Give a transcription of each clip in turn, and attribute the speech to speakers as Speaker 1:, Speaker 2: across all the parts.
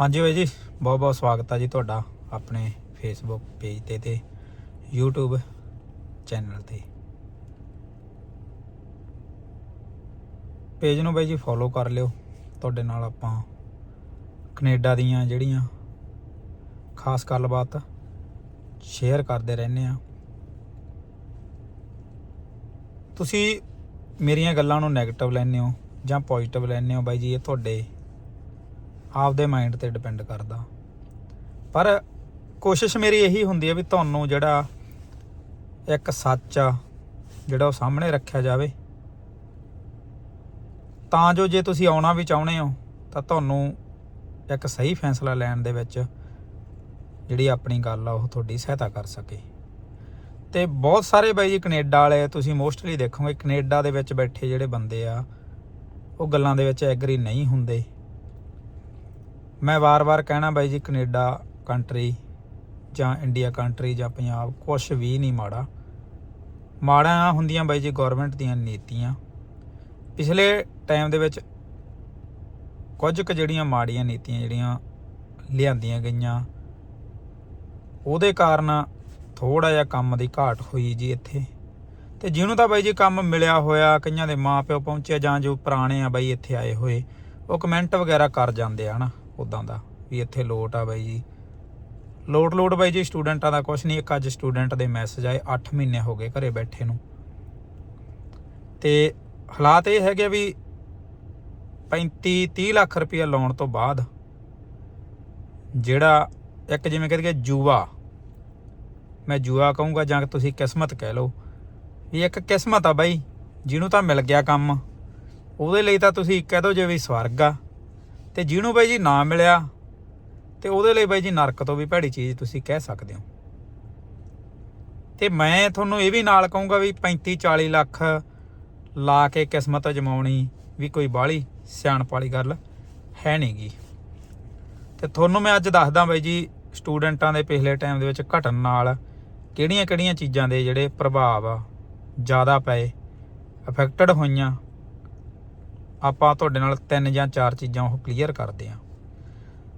Speaker 1: ਹਾਂਜੀ ਬਾਈ ਜੀ, ਬਹੁਤ ਬਹੁਤ ਸਵਾਗਤ ਹੈ ਜੀ ਤੁਹਾਡਾ ਆਪਣੇ ਫੇਸਬੁੱਕ ਪੇਜ ਤੇ ਤੇ YouTube ਚੈਨਲ ਤੇ। ਪੇਜ ਨੂੰ ਬਾਈ ਜੀ ਫੋਲੋ ਕਰ ਲਿਓ। ਤੁਹਾਡੇ ਨਾਲ ਆਪਾਂ ਕੈਨੇਡਾ ਦੀਆਂ ਜਿਹੜੀਆਂ ਖਾਸ ਗੱਲਬਾਤ ਸ਼ੇਅਰ ਕਰਦੇ ਰਹਿੰਦੇ ਆ ਤੁਸੀਂ ਮੇਰੀਆਂ ਗੱਲਾਂ ਨੂੰ 네ਗੇਟਿਵ ਲੈਂਦੇ ਹੋ ਜਾਂ ਪੋਜ਼ਿਟਿਵ ਲੈਂਦੇ ਹੋ ਬਾਈ ਜੀ, ਇਹ ਤੁਹਾਡੇ ਆਪਦੇ ਮਾਈਂਡ ਤੇ ਡਿਪੈਂਡ ਕਰਦਾ। ਪਰ ਕੋਸ਼ਿਸ਼ ਮੇਰੀ ਇਹੀ ਹੁੰਦੀ ਹੈ ਵੀ ਤੁਹਾਨੂੰ ਜਿਹੜਾ ਇੱਕ ਸੱਚ ਆ, ਜਿਹੜਾ ਉਹ ਸਾਹਮਣੇ ਰੱਖਿਆ ਜਾਵੇ। ਤਾਂ ਜੋ ਜੇ ਤੁਸੀਂ ਆਉਣਾ ਵੀ ਚਾਹੁੰਦੇ ਹੋ, ਤਾਂ ਤੁਹਾਨੂੰ ਇੱਕ ਸਹੀ ਫੈਸਲਾ ਲੈਣ ਦੇ ਵਿੱਚ ਜਿਹੜੀ ਆਪਣੀ ਗੱਲ ਆ, ਉਹ ਤੁਹਾਡੀ ਸਹਾਇਤਾ ਕਰ ਸਕੇ। ਤੇ ਬਹੁਤ ਸਾਰੇ ਬਾਈ ਜੀ ਕੈਨੇਡਾ ਵਾਲੇ, ਤੁਸੀਂ ਮੋਸਟਲੀ ਦੇਖੋਗੇ ਕੈਨੇਡਾ ਦੇ ਵਿੱਚ ਬੈਠੇ ਜਿਹੜੇ ਬੰਦੇ ਆ, ਉਹ ਗੱਲਾਂ ਦੇ ਵਿੱਚ ਐਗਰੀ ਨਹੀਂ ਹੁੰਦੇ। ਮੈਂ ਵਾਰ-ਵਾਰ ਕਹਿਣਾ ਬਾਈ ਜੀ, ਕੈਨੇਡਾ ਕੰਟਰੀ ਜਾਂ ਇੰਡੀਆ ਕੰਟਰੀ ਜਾਂ ਪੰਜਾਬ ਕੁਝ ਵੀ ਨਹੀਂ ਮਾੜਾ। ਮਾੜਾ ਹੁੰਦੀਆਂ ਬਾਈ ਜੀ ਗਵਰਨਮੈਂਟ ਦੀਆਂ ਨੀਤੀਆਂ। ਪਿਛਲੇ ਟਾਈਮ ਦੇ ਵਿੱਚ ਕੁਝ ਕੁ ਜਿਹੜੀਆਂ ਮਾੜੀਆਂ ਨੀਤੀਆਂ ਜਿਹੜੀਆਂ ਲਿਆਂਦੀਆਂ ਗਈਆਂ, ਉਹਦੇ ਕਾਰਨ ਥੋੜਾ ਜਿਹਾ ਕੰਮ ਦੀ ਘਾਟ ਹੋਈ ਜੀ ਇੱਥੇ। ਤੇ ਜਿਹਨੂੰ ਤਾਂ ਬਾਈ ਜੀ ਕੰਮ ਮਿਲਿਆ ਹੋਇਆ, ਕਈਆਂ ਦੇ ਮਾਪਿਓ ਪਹੁੰਚੇ ਜਾਂ ਜੋ ਪੁਰਾਣੇ ਆ ਬਾਈ ਇੱਥੇ ਆਏ ਹੋਏ, ਉਹ ਕਮੈਂਟ ਵਗੈਰਾ ਕਰ ਜਾਂਦੇ ਆ, ਹਨਾ। ਉਦਾਂ ਦਾ, ਵੀ ਇੱਥੇ ਲੋਟ ਆ ਬਾਈ ਜੀ। ਲੋਟ ਲੋਟ ਬਾਈ ਜੀ, ਸਟੂਡੈਂਟਾਂ ਦਾ ਕੁਝ ਨਹੀਂ। ਇੱਕ ਅੱਜ ਸਟੂਡੈਂਟ ਦੇ ਮੈਸੇਜ ਆਏ 8 ਮਹੀਨੇ ਹੋ ਗਏ ਘਰੇ ਬੈਠੇ ਨੂੰ। ਤੇ ਹਾਲਾਤ ਇਹ ਹੈਗੇ ਵੀ 35 30 ਲੱਖ ਰੁਪਏ ਲਾਉਣ ਤੋਂ ਬਾਅਦ ਜਿਹੜਾ ਇੱਕ ਜਿਵੇਂ ਕਹਿੰਦੇ ਜੂਆ, ਮੈਂ ਜੂਆ ਕਹੂੰਗਾ ਜਾਂ ਤੁਸੀਂ ਕਿਸਮਤ ਕਹਿ ਲਓ, ਵੀ ਇੱਕ ਕਿਸਮਤ ਆ ਬਾਈ, ਜਿਹਨੂੰ ਤਾਂ ਮਿਲ ਗਿਆ ਕੰਮ। ਉਹਦੇ ਲਈ ਤਾਂ ਤੁਸੀਂ ਕਹਿ ਦੋ ਜੇ ਵੀ ਸਵਰਗ ਆ। ਤੇ ਜਿਹਨੂੰ ਬਾਈ ਜੀ ਨਾ ਮਿਲਿਆ, ਤੇ ਉਹਦੇ ਲਈ ਬਾਈ ਜੀ ਨਰਕ ਤੋਂ ਵੀ ਭੈੜੀ ਚੀਜ਼ ਤੁਸੀਂ ਕਹਿ ਸਕਦੇ ਹੋ। ਤੇ ਮੈਂ ਤੁਹਾਨੂੰ ਇਹ ਵੀ ਨਾਲ ਕਹੂੰਗਾ ਵੀ 35 40 ਲੱਖ ਲਾ ਕੇ ਕਿਸਮਤ ਅਜਮਾਉਣੀ ਵੀ ਕੋਈ ਬਾਹਲੀ ਸਿਆਣਪ ਵਾਲੀ ਗੱਲ ਹੈ ਨਹੀਂਗੀ ਤੇ ਤੁਹਾਨੂੰ ਮੈਂ ਅੱਜ ਦੱਸਦਾ ਬਾਈ ਜੀ, ਸਟੂਡੈਂਟਾਂ ਦੇ ਪਿਛਲੇ ਟਾਈਮ ਦੇ ਵਿੱਚ ਘਟਣ ਨਾਲ ਕਿਹੜੀਆਂ-ਕਿਹੜੀਆਂ ਚੀਜ਼ਾਂ ਦੇ ਜਿਹੜੇ ਪ੍ਰਭਾਵ ਆ ਜ਼ਿਆਦਾ ਪਏ ਅਫੈਕਟਡ ਹੋਈਆਂ ਆਪਾਂ ਤੁਹਾਡੇ ਨਾਲ ਤਿੰਨ ਜਾਂ ਚਾਰ ਚੀਜ਼ਾਂ ਉਹ ਕਲੀਅਰ ਕਰਦੇ ਆ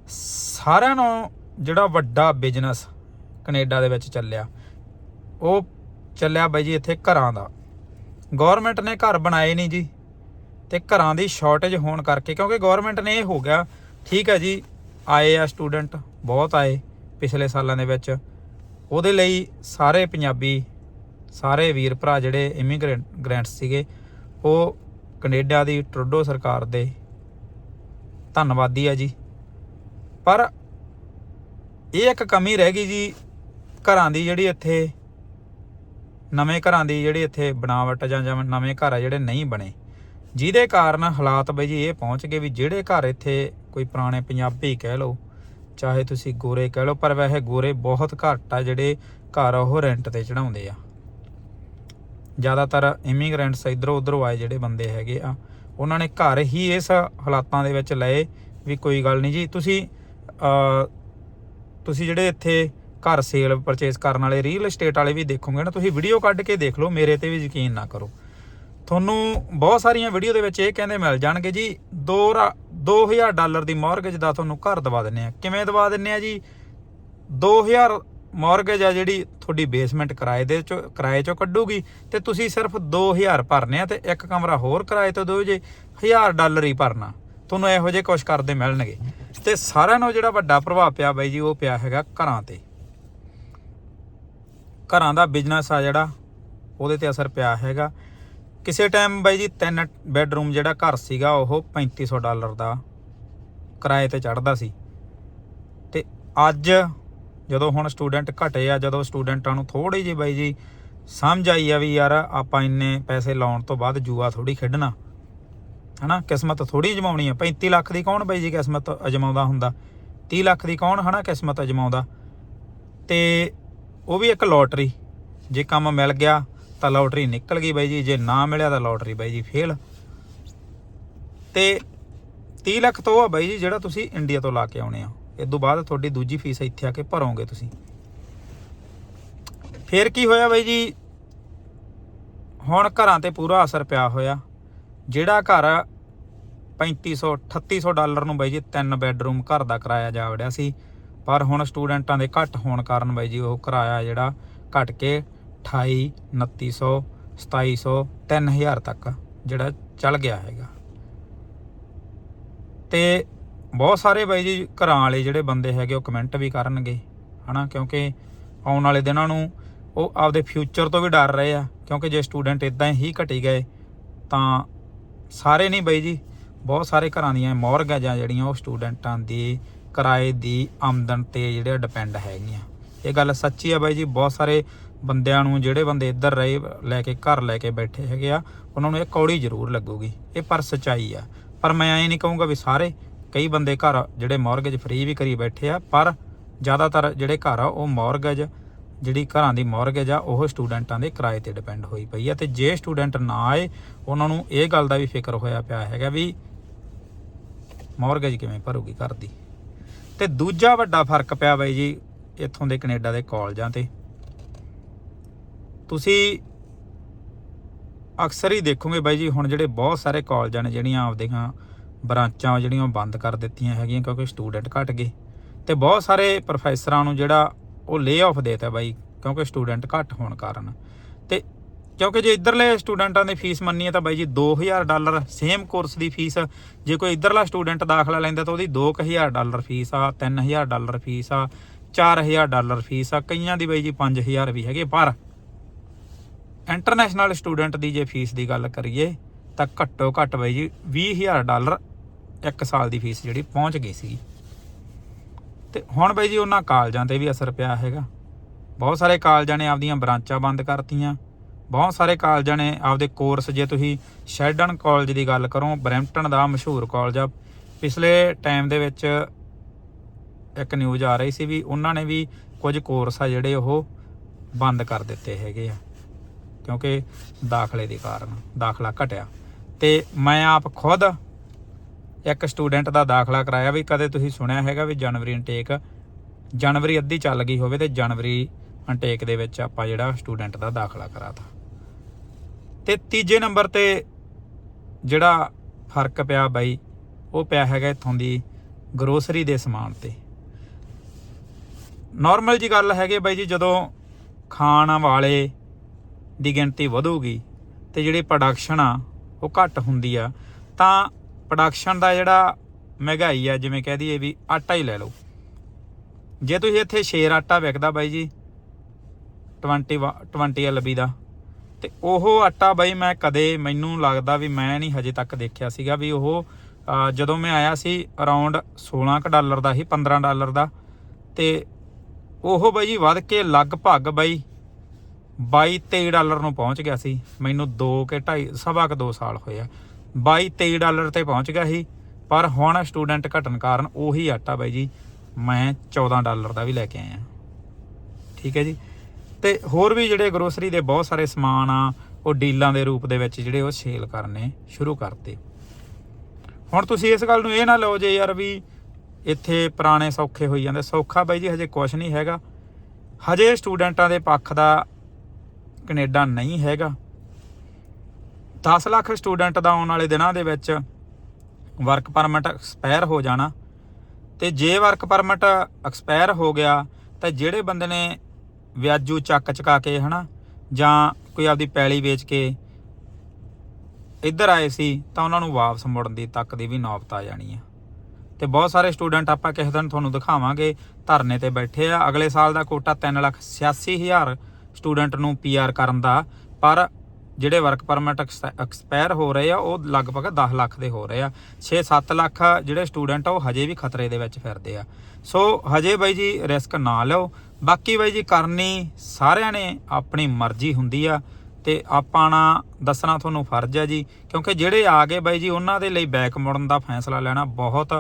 Speaker 1: ਸਾਰਿਆਂ ਨੂੰ ਜਿਹੜਾ ਵੱਡਾ ਬਿਜ਼ਨਸ ਕੈਨੇਡਾ ਦੇ ਵਿੱਚ ਚੱਲਿਆ, ਉਹ ਚੱਲਿਆ ਬਾਈ ਜੀ ਇੱਥੇ ਘਰਾਂ ਦਾ। ਗਵਰਨਮੈਂਟ ਨੇ ਘਰ ਬਣਾਏ ਨਹੀਂ ਜੀ, ਤੇ ਘਰਾਂ ਦੀ ਸ਼ਾਰਟੇਜ ਹੋਣ ਕਰਕੇ, ਕਿਉਂਕਿ ਗਵਰਨਮੈਂਟ ਨੇ ਇਹ ਹੋ ਗਿਆ, ਠੀਕ ਹੈ ਜੀ, ਆਏ ਆ ਸਟੂਡੈਂਟ ਬਹੁਤ ਆਏ ਪਿਛਲੇ ਸਾਲਾਂ ਦੇ ਵਿੱਚ। ਉਹਦੇ ਲਈ ਸਾਰੇ ਪੰਜਾਬੀ, ਸਾਰੇ ਵੀਰ ਭਰਾ ਜਿਹੜੇ ਇਮੀਗ੍ਰੈਂਟਸ ਸੀਗੇ, ਉਹ ਕੈਨੇਡਾ ਦੀ ਟਰੂਡੋ ਸਰਕਾਰ ਦੇ। ਧੰਨਵਾਦੀ ਆ ਜੀ। ਪਰ ਇਹ ਇੱਕ ਕਮੀ ਰਹਿ ਗਈ ਜੀ, ਘਰਾਂ ਦੀ ਜਿਹੜੀ ਇੱਥੇ, ਨਵੇਂ ਘਰਾਂ ਦੀ ਜਿਹੜੀ ਇੱਥੇ ਬਣਾਵਟ ਜਾਂ ਜਾਂ ਨਵੇਂ ਘਰ ਆ ਜਿਹੜੇ ਨਹੀਂ ਬਣੇ। ਜਿਹਦੇ ਕਾਰਨ ਹਾਲਾਤ ਬਈ ਜੀ ਇਹ ਪਹੁੰਚ ਗਏ ਵੀ ਜਿਹੜੇ ਘਰ ਇੱਥੇ ਕੋਈ ਪੁਰਾਣੇ ਪੰਜਾਬੀ ਕਹਿ ਲਓ, ਚਾਹੇ ਤੁਸੀਂ ਗੋਰੇ ਕਹਿ ਲਓ, ਪਰ ਵੈਸੇ ਗੋਰੇ ਬਹੁਤ ਘੱਟ ਆ ਜਿਹੜੇ ਘਰ ਉਹ ਰੈਂਟ ਤੇ ਚੜਾਉਂਦੇ ਆ। ਜ਼ਿਆਦਾਤਰ ਇਮੀਗ੍ਰੈਂਟਸ ਇਧਰੋਂ ਉਧਰੋਂ ਆਏ ਜਿਹੜੇ ਬੰਦੇ ਹੈਗੇ ਆ, ਉਹਨਾਂ ਨੇ ਘਰ ਹੀ ਇਸ ਹਾਲਾਤਾਂ ਦੇ ਵਿੱਚ ਲਏ ਵੀ ਕੋਈ ਗੱਲ ਨਹੀਂ ਜੀ, ਤੁਸੀਂ ਤੁਸੀਂ ਜਿਹੜੇ ਇੱਥੇ ਘਰ ਸੇਲ ਪਰਚੇਸ ਕਰਨ ਵਾਲੇ ਰੀਅਲ ਏਸਟੇਟ ਵਾਲੇ ਵੀ ਦੇਖੋਗੇ ਨਾ, ਤੁਸੀਂ ਵੀਡੀਓ ਕੱਢ ਕੇ ਦੇਖ ਲਓ, ਮੇਰੇ ਤੇ ਵੀ ਯਕੀਨ ਨਾ ਕਰੋ। ਤੁਹਾਨੂੰ ਬਹੁਤ ਸਾਰੀਆਂ ਵੀਡੀਓ ਦੇ ਵਿੱਚ ਇਹ ਕਹਿੰਦੇ ਮਿਲ ਜਾਣਗੇ ਜੀ 2 2000 ਡਾਲਰ ਦੀ ਮਾਰਗੇਜ ਦਾ ਤੁਹਾਨੂੰ ਘਰ ਦਵਾ ਦਿੰਨੇ ਆ। ਕਿਵੇਂ ਦਵਾ ਦਿੰਨੇ ਆ ਜੀ? 2000 ਮਾਰਗੇਜ ਆ ਜਿਹੜੀ ਤੁਹਾਡੀ ਬੇਸਮੈਂਟ ਕਿਰਾਏ ਦੇ ਚੋਂ, ਕਿਰਾਏ ਚੋਂ ਕੱਢੂਗੀ ਤੇ ਤੁਸੀਂ ਸਿਰਫ 2000 ਭਰਨੇ ਆ ਤੇ ਇੱਕ ਕਮਰਾ ਹੋਰ ਕਿਰਾਏ ਤੋਂ ਦਿਓ ਜੇ 1000 ਡਾਲਰ ਹੀ ਭਰਨਾ। ਤੁਹਾਨੂੰ ਇਹੋ ਜਿਹੇ ਕੁਝ ਕਰਦੇ ਮਿਲਣਗੇ। ਤੇ ਸਾਰਿਆਂ ਨੂੰ ਜਿਹੜਾ ਵੱਡਾ ਪ੍ਰਭਾਵ ਪਿਆ ਬਾਈ ਜੀ, ਉਹ ਪਿਆ ਹੈਗਾ ਘਰਾਂ ਤੇ। ਘਰਾਂ ਦਾ ਬਿਜ਼ਨਸ ਆ ਜਿਹੜਾ, ਉਹਦੇ ਤੇ ਅਸਰ ਪਿਆ ਹੈਗਾ। ਕਿਸੇ ਟਾਈਮ ਬਾਈ ਜੀ, ਤਿੰਨ ਬੈੱਡਰੂਮ ਜਿਹੜਾ ਘਰ ਸੀਗਾ, ਉਹ 3500 ਡਾਲਰ ਦਾ ਕਿਰਾਏ ਤੇ ਚੜਦਾ ਸੀ। ਤੇ ਅੱਜ ਜਦੋਂ ਹੁਣ ਸਟੂਡੈਂਟ ਘਟੇ ਆ, ਜਦੋਂ ਸਟੂਡੈਂਟਾਂ ਨੂੰ ਥੋੜੀ ਜਿਹੀ ਬਾਈ ਜੀ ਸਮਝ ਆਈ ਆ ਵੀ ਯਾਰ ਆਪਾਂ ਇੰਨੇ ਪੈਸੇ ਲਾਉਣ ਤੋਂ ਬਾਅਦ ਜੂਆ ਥੋੜੀ ਖੇਡਣਾ। ਹਨਾ, ਕਿਸਮਤ ਥੋੜੀ ਅਜਮਾਉਣੀ ਆ। 35 ਲੱਖ ਦੀ ਕੌਣ ਬਾਈ ਜੀ ਕਿਸਮਤ ਅਜਮਾਉਂਦਾ ਹੁੰਦਾ? 30 ਲੱਖ ਦੀ ਕੌਣ ਹਨਾ ਕਿਸਮਤ ਅਜਮਾਉਂਦਾ? ਤੇ ਉਹ ਵੀ ਇੱਕ ਲੋਟਰੀ। ਜੇ ਕੰਮ ਮਿਲ ਗਿਆ ਤਾਂ ਲੋਟਰੀ ਨਿਕਲ ਗਈ ਬਾਈ ਜੀ। ਜੇ ਨਾ ਮਿਲਿਆ ਤਾਂ ਲੋਟਰੀ ਬਾਈ ਜੀ ਫੇਲ। ਤੇ 30 ਲੱਖ ਤੋਂ ਆ ਬਾਈ ਜੀ ਜਿਹੜਾ ਤੁਸੀਂ ਇੰਡੀਆ ਤੋਂ ਲਾ ਕੇ ਆਉਣੇ ਆ। ਇਸ ਤੋਂ ਬਾਅਦ ਤੁਹਾਡੀ ਦੂਜੀ ਫੀਸ ਇੱਥੇ ਆ ਕੇ ਭਰੋਗੇ ਤੁਸੀਂ। ਫੇਰ ਕੀ ਹੋਇਆ ਬਾਈ ਜੀ? ਹੁਣ ਘਰਾਂ ਤੇ ਪੂਰਾ ਅਸਰ ਪਿਆ ਹੋਇਆ। ਜਿਹੜਾ ਘਰ 3500 3800 ਡਾਲਰ ਨੂੰ ਬਾਈ ਜੀ ਤਿੰਨ ਬੈੱਡਰੂਮ ਘਰ ਦਾ ਕਿਰਾਇਆ ਜਾ ਵੜਿਆ ਸੀ। ਪਰ ਹੁਣ ਸਟੂਡੈਂਟਾਂ ਦੇ ਘੱਟ ਹੋਣ ਕਾਰਨ ਬਾਈ ਜੀ ਉਹ ਕਿਰਾਇਆ ਜਿਹੜਾ ਘਟ ਕੇ 28 2900 2700 3000 ਤੱਕ ਜਿਹੜਾ ਚੱਲ ਗਿਆ ਹੈਗਾ। ਤੇ ਬਹੁਤ ਸਾਰੇ ਬਾਈ ਜੀ ਘਰਾਂ ਵਾਲੇ ਜਿਹੜੇ ਬੰਦੇ ਹੈਗੇ, ਉਹ ਕਮੈਂਟ ਵੀ ਕਰਨਗੇ, ਹਨਾ? ਕਿਉਂਕਿ ਆਉਣ ਵਾਲੇ ਦਿਨਾਂ ਨੂੰ ਉਹ ਆਪਦੇ ਫਿਊਚਰ ਤੋਂ ਵੀ ਡਰ ਰਹੇ ਆ, ਕਿਉਂਕਿ ਜੇ ਸਟੂਡੈਂਟ ਇਦਾਂ ਹੀ ਘਟੀ ਗਏ, ਤਾਂ ਸਾਰੇ ਨਹੀਂ ਬਾਈ ਜੀ, ਬਹੁਤ ਸਾਰੇ ਘਰਾਂ ਦੀਆਂ ਮੌਰਗੇਜਾਂ ਜਿਹੜੀਆਂ ਉਹ ਸਟੂਡੈਂਟਾਂ ਦੀ ਕਿਰਾਏ ਦੀ ਆਮਦਨ ਤੇ ਜਿਹੜੇ ਡਿਪੈਂਡ ਹੈਗੀਆਂ। ਇਹ ਗੱਲ ਸੱਚੀ ਆ ਬਾਈ ਜੀ, ਬਹੁਤ ਸਾਰੇ ਬੰਦਿਆਂ ਨੂੰ ਜਿਹੜੇ ਬੰਦੇ ਇੱਧਰ ਰਹੇ, ਲੈ ਕੇ ਘਰ ਲੈ ਕੇ ਬੈਠੇ ਹੈਗੇ ਆ, ਉਹਨਾਂ ਨੂੰ ਇਹ ਕੌੜੀ ਜ਼ਰੂਰ ਲੱਗੂਗੀ, ਇਹ ਪਰ ਸਚਾਈ ਆ। ਪਰ ਮੈਂ ਐਂ ਨਹੀਂ ਕਹੂੰਗਾ ਵੀ ਸਾਰੇ ਕਈ ਬੰਦੇ ਘਰ ਜਿਹੜੇ ਮੌਰਗੇਜ ਫ੍ਰੀ ਵੀ ਕਰੀ ਬੈਠੇ ਆ, ਪਰ ਜ਼ਿਆਦਾਤਰ ਜਿਹੜੇ ਘਰ ਆ, ਉਹ ਮੌਰਗੇਜ ਜਿਹੜੀ ਘਰਾਂ ਦੀ ਮੌਰਗੇਜ ਆ, ਉਹ ਸਟੂਡੈਂਟਾਂ ਦੇ ਕਿਰਾਏ ਤੇ ਡਿਪੈਂਡ ਹੋਈ ਪਈ ਆ। ਤੇ ਜੇ ਸਟੂਡੈਂਟ ਨਾ ਆਏ, ਉਹਨਾਂ ਨੂੰ ਇਹ ਗੱਲ ਦਾ ਵੀ ਫਿਕਰ ਹੋਇਆ ਪਿਆ ਹੈਗਾ ਵੀ ਮੌਰਗੇਜ ਕਿਵੇਂ ਭਰੂਗੀ ਘਰ ਦੀ। ਤੇ ਦੂਜਾ ਵੱਡਾ ਫ਼ਰਕ ਪਿਆ ਬਾਈ ਜੀ, ਇੱਥੋਂ ਦੇ ਕੈਨੇਡਾ ਦੇ ਕਾਲਜਾਂ ਤੇ। ਤੁਸੀਂ ਅਕਸਰ ਹੀ ਦੇਖੋਗੇ ਬਾਈ ਜੀ, ਹੁਣ ਜਿਹੜੇ ਬਹੁਤ ਸਾਰੇ ਕਾਲਜਾਂ ਨੇ, ਜਿਹੜੀਆਂ ਆਪਦੀਆਂ ਬ੍ਰਾਂਚਾਂ ਜਿਹੜੀਆਂ ਉਹ ਬੰਦ ਕਰ ਦਿੱਤੀਆਂ ਹੈਗੀਆਂ ਕਿਉਂਕਿ ਸਟੂਡੈਂਟ ਘਟ ਗਏ। ਤੇ ਬਹੁਤ ਸਾਰੇ ਪ੍ਰੋਫੈਸਰਾਂ ਨੂੰ ਜਿਹੜਾ ਉਹ ਲੇ ਆਫ ਦੇਤਾ ਬਾਈ, ਕਿਉਂਕਿ ਸਟੂਡੈਂਟ ਘੱਟ ਹੋਣ ਕਾਰਨ। ਤੇ ਕਿਉਂਕਿ ਜੇ ਇਧਰਲੇ ਸਟੂਡੈਂਟਾਂ ਦੀ ਫੀਸ ਮੰਨੀਏ ਤਾਂ ਬਾਈ ਜੀ 2000 ਡਾਲਰ ਸੇਮ ਕੋਰਸ ਦੀ ਫੀਸ ਜੇ ਕੋਈ ਇਧਰਲਾ ਸਟੂਡੈਂਟ ਦਾਖਲਾ ਲੈਂਦਾ ਤਾਂ ਉਹਦੀ 2000 ਡਾਲਰ ਫੀਸ ਆ 3000 ਡਾਲਰ ਫੀਸ ਆ 4000 ਡਾਲਰ ਫੀਸ ਆ, ਕਈਆਂ ਦੀ ਬਾਈ ਜੀ 5000 ਵੀ ਹੈਗੇ। ਪਰ ਇੰਟਰਨੈਸ਼ਨਲ ਸਟੂਡੈਂਟ ਦੀ ਜੇ ਫੀਸ ਦੀ ਗੱਲ ਕਰੀਏ ਤਾਂ ਘੱਟੋ ਘੱਟ ਬਾਈ ਜੀ 20000 ਡਾਲਰ ਇੱਕ ਸਾਲ ਦੀ ਫੀਸ ਜਿਹੜੀ ਪਹੁੰਚ ਗਈ ਸੀ ਤੇ ਹੁਣ ਬਾਈ ਜੀ ਉਹਨਾਂ ਕਾਲਜਾਂ ਤੇ ਵੀ ਅਸਰ ਪਿਆ ਹੈਗਾ। ਬਹੁਤ ਸਾਰੇ ਕਾਲਜਾਂ ਨੇ ਆਪਦੀਆਂ ਬ੍ਰਾਂਚਾਂ ਬੰਦ ਕਰਤੀਆਂ। ਬਹੁਤ ਸਾਰੇ ਕਾਲਜਾਂ ਨੇ ਆਪਦੇ ਕੋਰਸ ਜੇ ਤੁਸੀਂ ਸ਼ੈਡਨ ਕਾਲਜ ਦੀ ਗੱਲ ਕਰੋ, ਬਰੈਂਪਟਨ ਦਾ ਮਸ਼ਹੂਰ ਕਾਲਜ ਆ। ਪਿਛਲੇ ਟਾਈਮ ਦੇ ਵਿੱਚ ਇੱਕ ਨਿਊਜ਼ ਆ ਰਹੀ ਸੀ ਵੀ ਉਹਨਾਂ ਨੇ ਵੀ ਕੁਝ ਕੋਰਸ ਆ ਜਿਹੜੇ ਉਹ ਬੰਦ ਕਰ ਦਿੱਤੇ ਹੈਗੇ ਆ। ਕਿਉਂਕਿ ਦਾਖਲੇ ਦੇ ਕਾਰਨ ਦਾਖਲਾ ਘਟਿਆ। ਤੇ ਮੈਂ ਆਪ ਖੁਦ ਇੱਕ ਸਟੂਡੈਂਟ ਦਾ ਦਾਖਲਾ ਕਰਾਇਆ ਵੀ ਕਦੇ ਤੁਸੀਂ ਸੁਣਿਆ ਹੈਗਾ ਵੀ ਜਨਵਰੀ ਇਨਟੇਕ ਜਨਵਰੀ ਅੱਧੀ ਚੱਲ ਗਈ ਹੋਵੇ ਤੇ ਜਨਵਰੀ ਇਨਟੇਕ ਦੇ ਵਿੱਚ ਆਪਾਂ ਜਿਹੜਾ ਸਟੂਡੈਂਟ ਦਾ ਦਾਖਲਾ ਕਰਾਤਾ। ਤੇ ਤੀਜੇ ਨੰਬਰ ਤੇ ਜਿਹੜਾ ਫ਼ਰਕ ਪਿਆ ਬਾਈ, ਉਹ ਪਿਆ ਹੈਗਾ ਇਥੋਂ ਦੀ ਗਰੋਸਰੀ ਦੇ ਸਮਾਨ ਤੇ। ਨਾਰਮਲ ਜੀ ਗੱਲ ਹੈਗੇ ਬਾਈ ਜੀ, ਜਦੋਂ ਖਾਣ ਵਾਲੇ ਦੀ ਗਿਣਤੀ ਵਧੂਗੀ ਤੇ ਜਿਹੜੀ ਪ੍ਰੋਡਕਸ਼ਨ ਆ, ਉਹ ਘੱਟ ਹੁੰਦੀ ਆ, ਤਾਂ ਪ੍ਰੋਡਕਸ਼ਨ ਦਾ ਜਿਹੜਾ ਮਹਿੰਗਾਈ ਆ, ਜਿਵੇਂ ਕਹਿ ਦਈਏ ਵੀ ਆਟਾ ਹੀ ਲੈ ਲਓ। ਜੇ ਤੁਸੀਂ ਇੱਥੇ ਸ਼ੇਰ ਆਟਾ ਵਿਕਦਾ ਬਾਈ ਜੀ 20 ਵਾ- 20 ਐਲਬੀ ਦਾ, ਤੇ ਉਹ ਆਟਾ ਬਾਈ ਮੈਂ ਕਦੇ, ਮੈਨੂੰ ਲੱਗਦਾ ਵੀ ਮੈਂ ਨਹੀਂ ਹਜੇ ਤੱਕ ਦੇਖਿਆ ਸੀਗਾ ਵੀ ਉਹ ਜਦੋਂ ਮੈਂ ਆਇਆ ਸੀ ਅਰਾਊਂਡ 16 ਕ ਡਾਲਰ ਦਾ ਸੀ 15 ਡਾਲਰ ਦਾ, ਤੇ ਉਹ ਬਾਈ ਜੀ ਵੱਧ ਕੇ ਲਗਭਗ ਬਾਈ 22 23 ਡਾਲਰ ਨੂੰ ਪਹੁੰਚ ਗਿਆ ਸੀ। ਮੈਨੂੰ 2 ਕੇ 2.5 ਸਵਾ ਕ 2 ਸਾਲ ਹੋਇਆ 22 23 ਡਾਲਰ ਤੇ ਪਹੁੰਚ ਗਿਆ ਸੀ, ਪਰ ਹੁਣ ਸਟੂਡੈਂਟ ਘਟਣ ਕਾਰਨ ਉਹੀ ਆਟਾ ਬਾਈ ਜੀ, ਮੈਂ 14 ਡਾਲਰ ਦਾ ਵੀ ਲੈ ਕੇ ਆਇਆ। ਠੀਕ ਹੈ ਜੀ? ਤੇ ਹੋਰ ਵੀ ਜਿਹੜੇ ਗਰੋਸਰੀ ਦੇ ਬਹੁਤ ਸਾਰੇ ਸਮਾਨ ਆ, ਉਹ ਡੀਲਾਂ ਦੇ ਰੂਪ ਦੇ ਵਿੱਚ ਜਿਹੜੇ ਉਹ ਸੇਲ ਕਰਨੇ ਸ਼ੁਰੂ ਕਰਤੇ। ਹੁਣ ਤੁਸੀਂ ਇਸ ਗੱਲ ਨੂੰ ਇਹ ਨਾ ਲਓ ਜੇ ਯਾਰ ਵੀ ਇੱਥੇ ਪੁਰਾਣੇ ਸੌਖੇ ਹੋਈ ਜਾਂਦੇ। ਸੌਖਾ ਬਾਈ ਜੀ ਹਜੇ ਕੁਝ ਨਹੀਂ ਹੈਗਾ। ਹਜੇ ਸਟੂਡੈਂਟਾਂ ਦੇ ਪੱਖ ਦਾ ਕੈਨੇਡਾ ਨਹੀਂ ਹੈਗਾ। 10 ਲੱਖ ਸਟੂਡੈਂਟ ਦਾ ਆਉਣ ਵਾਲੇ ਦਿਨਾਂ ਦੇ ਵਿੱਚ ਵਰਕ ਪਰਮਿਟ ਐਕਸਪਾਇਰ ਹੋ ਜਾਣਾ। ਤੇ ਜੇ ਵਰਕ ਪਰਮਿਟ ਐਕਸਪਾਇਰ ਹੋ ਗਿਆ, ਤਾਂ ਜਿਹੜੇ ਬੰਦੇ ਨੇ ਵਿਆਜੂ ਚੱਕ ਚਕਾ ਕੇ, ਹਨਾ, ਜਾਂ ਕੋਈ ਆਪਦੀ ਪੈਲੀ ਵੇਚ ਕੇ ਇੱਧਰ ਆਏ ਸੀ, ਤਾਂ ਉਹਨਾਂ ਨੂੰ ਵਾਪਸ ਮੁੜਨ ਦੀ ਤੱਕ ਦੀ ਵੀ ਨੌਬਤ ਆ ਜਾਣੀ ਆ। ਤੇ ਬਹੁਤ ਸਾਰੇ ਸਟੂਡੈਂਟ ਆਪਾਂ ਕਿਸੇ ਦਿਨ ਤੁਹਾਨੂੰ ਦਿਖਾਵਾਂਗੇ, ਧਰਨੇ ਤੇ ਬੈਠੇ ਆ। ਅਗਲੇ ਸਾਲ ਦਾ ਕੋਟਾ 386000 ਸਟੂਡੈਂਟ ਨੂੰ ਪੀਆਰ ਕਰਨ ਦਾ, ਪਰ ਜਿਹੜੇ ਵਰਕ ਪਰਮਿਟ ਐਕਸਪਾਇਰ ਹੋ ਰਹੇ ਆ, ਉਹ ਲਗਭਗ 10 ਲੱਖ ਦੇ ਹੋ ਰਹੇ ਆ। 6-7 ਲੱਖ ਜਿਹੜੇ ਸਟੂਡੈਂਟ ਆ, ਉਹ ਹਜੇ ਵੀ ਖਤਰੇ ਦੇ ਵਿੱਚ ਫਿਰਦੇ ਆ। ਸੋ ਹਜੇ ਬਾਈ ਜੀ ਰਿਸਕ ਨਾ ਲਿਓ। ਬਾਕੀ ਬਾਈ ਜੀ ਕਰਨੀ ਸਾਰਿਆਂ ਨੇ ਆਪਣੀ ਮਰਜ਼ੀ ਹੁੰਦੀ ਆ ਤੇ ਆਪਾਂ ਨਾ ਦੱਸਣਾ ਤੁਹਾਨੂੰ ਫਰਜ਼ ਆ ਜੀ, ਕਿਉਂਕਿ ਜਿਹੜੇ ਆ ਗਏ ਬਾਈ ਜੀ, ਉਹਨਾਂ ਦੇ ਲਈ ਬੈਕ ਮੁੜਨ ਦਾ ਫੈਸਲਾ ਲੈਣਾ ਬਹੁਤ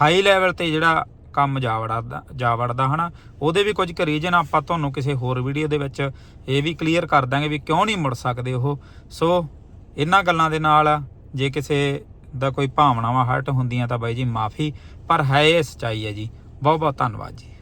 Speaker 1: ਹਾਈ ਲੈਵਲ ਤੇ ਜਿਹੜਾ ਕੰਮ ਜਾ ਵੜਦਾ ਜਾ ਵੜਦਾ ਹਨਾ? ਉਹਦੇ ਵੀ ਕੁਝ ਕੁ ਰੀਜਨ ਆਪਾਂ ਤੁਹਾਨੂੰ ਕਿਸੇ ਹੋਰ ਵੀਡੀਓ ਦੇ ਵਿੱਚ ਇਹ ਵੀ ਕਲੀਅਰ ਕਰ ਦਾਂਗੇ ਵੀ ਕਿਉਂ ਨਹੀਂ ਮੁੜ ਸਕਦੇ ਉਹ। ਸੋ, ਇਹਨਾਂ ਗੱਲਾਂ ਦੇ ਨਾਲ ਜੇ ਕਿਸੇ ਦਾ ਕੋਈ ਭਾਵਨਾਵਾਂ ਹਰਟ ਹੁੰਦੀਆਂ ਤਾਂ ਬਾਈ ਜੀ ਮਾਫੀ, ਪਰ ਹੈ ਇਹ ਸੱਚਾਈ ਹੈ ਜੀ। ਬਹੁਤ ਬਹੁਤ ਧੰਨਵਾਦ ਜੀ।